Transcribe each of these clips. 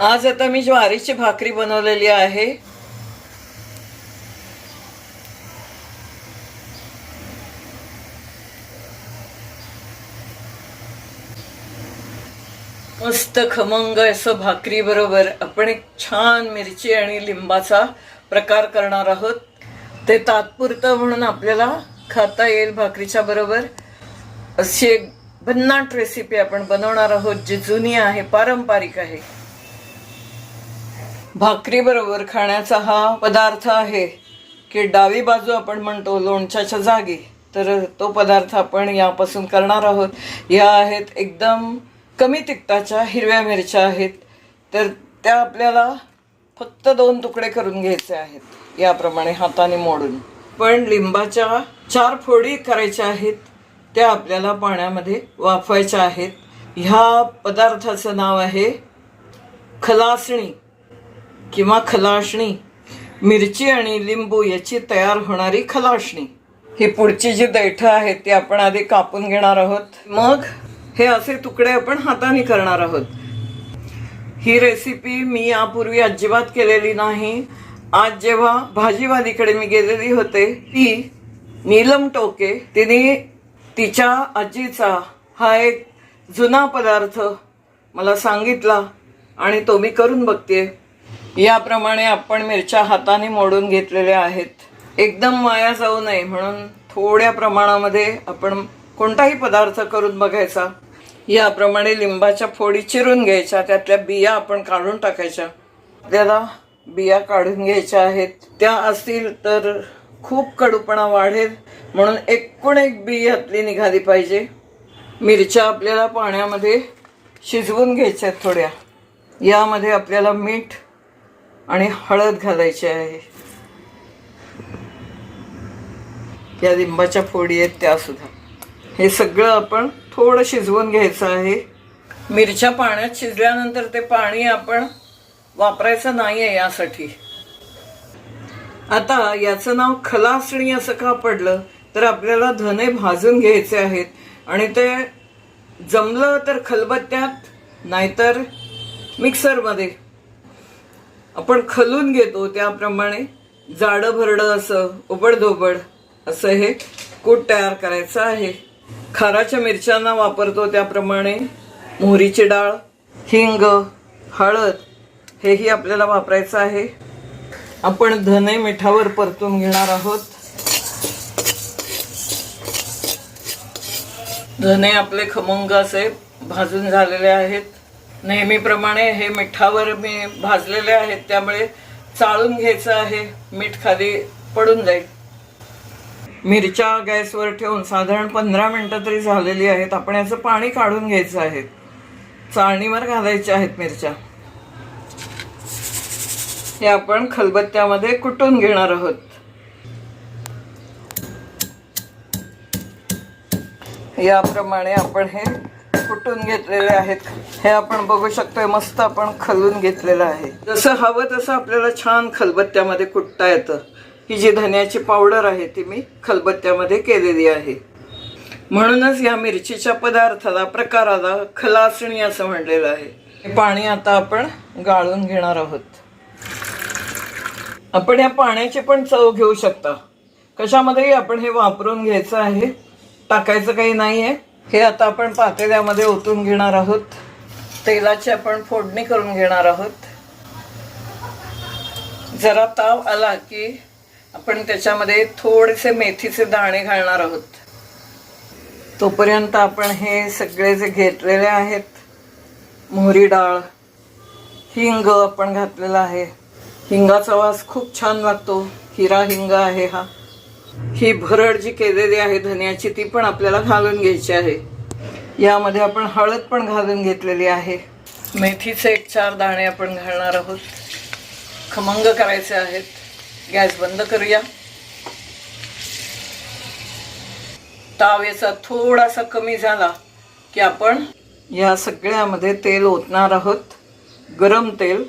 आज आता मी ज्वारीची भाकरी बनवलेली आहे. मस्त खमंग असं भाकरी बरोबर आपण एक छान मिरची आणि लिंबाचा प्रकार करणार आहोत. ते तात्पुरतं म्हणून आपल्याला खाता येईल भाकरीच्या बरोबर. अशी एक भन्नाट रेसिपी आपण बनवणार आहोत जी जुनी आहे पारंपरिक आहे. भाकरीबरोबर खाण्याचा हा पदार्थ आहे की डावी बाजू आपण म्हणतो लोणच्याच्या जागी. तर तो पदार्थ आपण यापासून करणार आहोत. या आहेत एकदम कमी तिखटाच्या हिरव्या मिरच्या आहेत. तर त्या आपल्याला फक्त दोन तुकडे करून घ्यायचे आहेत. याप्रमाणे हाताने मोडून. पण लिंबाच्या चार फोडी करायच्या आहेत. त्या आपल्याला पाण्यामध्ये वाफवायच्या आहेत. ह्या पदार्थाचं नाव आहे खलासणी. किंवा खलाशणी मिरची आणि लिंबू याची तयार होणारी खलाशणी ही पुढची जी दैठं आहेत ती आपण आधी कापून घेणार आहोत. मग हे असे तुकडे आपण हाताने करणार आहोत. ही रेसिपी मी यापूर्वी अजिबात केलेली नाही. आज जेव्हा भाजीवालीकडे मी गेलेली होते ती नीलम टोके तिने तिच्या आजीचा हा एक जुना पदार्थ मला सांगितला आणि तो मी करून बघते याप्रमाणे आपण मिरच्या हाताने मोडून घेतलेल्या आहेत. एकदम वाया जाऊ नये म्हणून थोड्या प्रमाणामध्ये आपण कोणताही पदार्थ करून बघायचा. याप्रमाणे लिंबाच्या फोडी चिरून घ्यायच्या त्यातल्या बिया आपण काढून टाकायच्या. आपल्याला बिया काढून घ्यायच्या आहेत. त्या असतील तर खूप कडूपणा वाढेल म्हणून एकूण एक बी यातली निघाली पाहिजे. मिरच्या आपल्याला पाण्यामध्ये शिजवून घ्यायच्या आहेत थोड्या. यामध्ये आपल्याला मीठ आणि हळद घालायची आहे. या लिंबाच्या फोडी आहेत त्या सुद्धा. हे सगळं आपण थोडं शिजवून घ्यायचं आहे. मिरच्या पाण्यात शिजल्यानंतर ते पाणी आपण वापरायचं नाही आहे यासाठी. आता याचं नाव खलासणी असं का पडलं? तर आपल्याला धने भाजून घ्यायचे आहेत. आणि ते जमलं तर खलबत्त्यात नाहीतर मिक्सरमध्ये आपण खलून घेतो त्याप्रमाणे जाडं भरडं असं उबडधोबड असं हे कूट तयार करायचं आहे. खाराच्या मिरच्यांना वापरतो त्याप्रमाणे मोहरीची डाळ हिंग हळद हेही आपल्याला वापरायचं आहे. आपण धने मिठावर परतून घेणार आहोत. धने आपले खमंग असे भाजून झालेले आहेत. नेहमीप्रमाणे हे मिठावर मी भाजलेले आहेत त्यामुळे चाळून घ्यायचं आहे. मीठ खाली पडून जाईल. मिरच्या गॅसवर ठेवून साधारण पंधरा मिनटं तरी झालेली आहेत. आपण याचं पाणी काढून घ्यायचं आहे. चाळणीवर घालायच्या आहेत मिरच्या. हे आपण खलबत्त्यामध्ये कुटून घेणार आहोत. याप्रमाणे आपण हे कुटून घेतलेले आहेत. हे आपण बघू शकतोय मस्त आपण खलून घेतलेलं आहे. जसं हवं तसं आपल्याला छान खलबत्त्यामध्ये कुटता येतं. ही जी धन्याची पावडर आहे ती मी खलबत्त्यामध्ये केलेली आहे. म्हणूनच या मिरचीच्या पदार्थाला प्रकाराला खलासणी असं म्हणलेलं आहे. हे पाणी आता आपण गाळून घेणार आहोत. आपण या पाण्याची पण चव घेऊ शकता. कशामध्येही आपण हे वापरून घ्यायचं आहे. टाकायचं काही नाही आहे हे आता आपण पातेल्यामध्ये ओतून घेणार आहोत. तेलाची आपण फोडणी करून घेणार आहोत. जरा ताव आला की आपण त्याच्यामध्ये थोडेसे मेथीचे दाणे घालणार आहोत. तोपर्यंत आपण हे सगळे जे घेतलेले आहेत मोहरी डाळ हिंग आपण घातलेला आहे. हिंगाचा वास खूप छान लागतो हिरा हिंग आहे हा. ही भरड जी केलेली आहे धन्याची ती पण आपल्याला घालून घ्यायची आहे. यामध्ये आपण हळद पण घालून घेतलेली आहे. मेथीचे एक चार दाणे आपण घालणार आहोत. खमंग करायचे आहेत. गॅस बंद करूया. ताव याचा थोडासा कमी झाला की आपण या सगळ्यामध्ये तेल ओतणार आहोत. गरम तेल.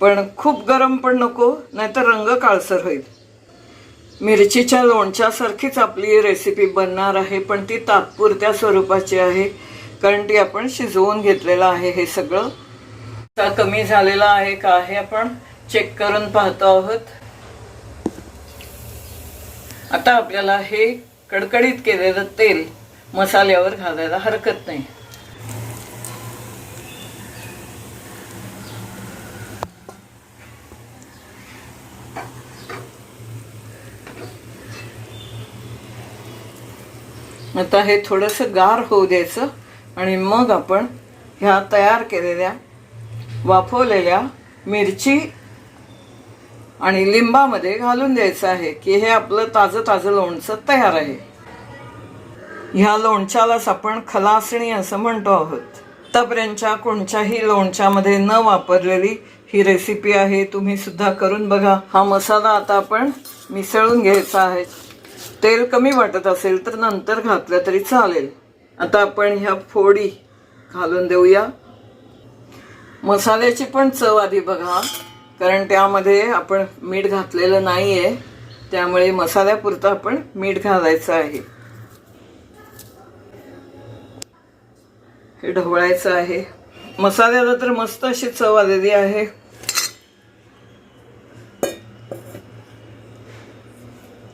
पण खूप गरम पण नको नाहीतर रंग काळसर होईल. मिरचीच्या लोणच्यासारखीच आपली रेसिपी बनणार आहे पण ती तात्पुरत्या स्वरूपाची आहे कारण ती आपण शिजवून घेतलेलं आहे हे सगळं. का कमी झालेला आहे का हे आपण चेक करून पाहतो आहोत. आता आपल्याला हे कडकडीत केलेलं तेल मसाल्यावर घालायला हरकत नाही. आता हे थोडंसं गार होऊ द्यायचं आणि मग आपण ह्या तयार केलेल्या वाफवलेल्या मिरची आणि लिंबामध्ये घालून द्यायचं आहे की हे आपलं ताजं ताजं लोणचं तयार आहे. ह्या लोणच्यालाच आपण खलासणी असं म्हणतो आहोत. आतापर्यंतच्या कोणत्याही लोणच्यामध्ये न वापरलेली ही रेसिपी आहे तुम्ही सुद्धा करून बघा. हा मसाला आता आपण मिसळून घ्यायचा आहे. तेल कमी वाटत असेल तर नंतर घातलं तरी चालेल. आता आपण ह्या फोडी घालून देऊया. मसाल्याची पण चव आधी बघा कारण त्यामध्ये आपण मीठ घातलेलं नाही आहे त्यामुळे मसाल्यापुरतं आपण मीठ घालायचं आहे. हे ढवळायचं आहे. मसाल्याला तर मस्त अशी चव आलेली आहे.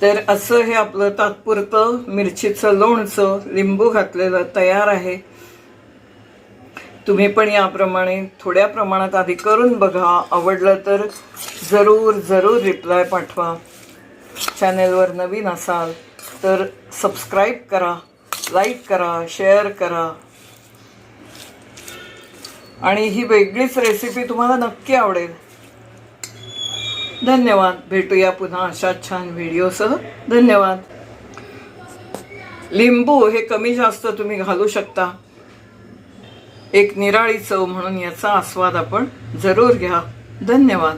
तर असं हे आपलं तात्पुरतं मिरचीचं लोणचं लिंबू घातलेलं तयार आहे. तुम्ही पण याप्रमाणे थोड्या प्रमाणात आधी करून बघा. आवडलं तर जरूर जरूर रिप्लाय पाठवा. चॅनेलवर नवीन असाल तर सबस्क्राईब करा लाईक करा शेअर करा. आणि ही वेगळीच रेसिपी तुम्हाला नक्की आवडेल. धन्यवाद. भेटूया पुन्हा अशा छान व्हिडिओसह. धन्यवाद. लिंबू हे कमी जास्त तुम्ही घालू शकता. एक निराळी चव म्हणून याचा आस्वाद आपण जरूर घ्या. धन्यवाद.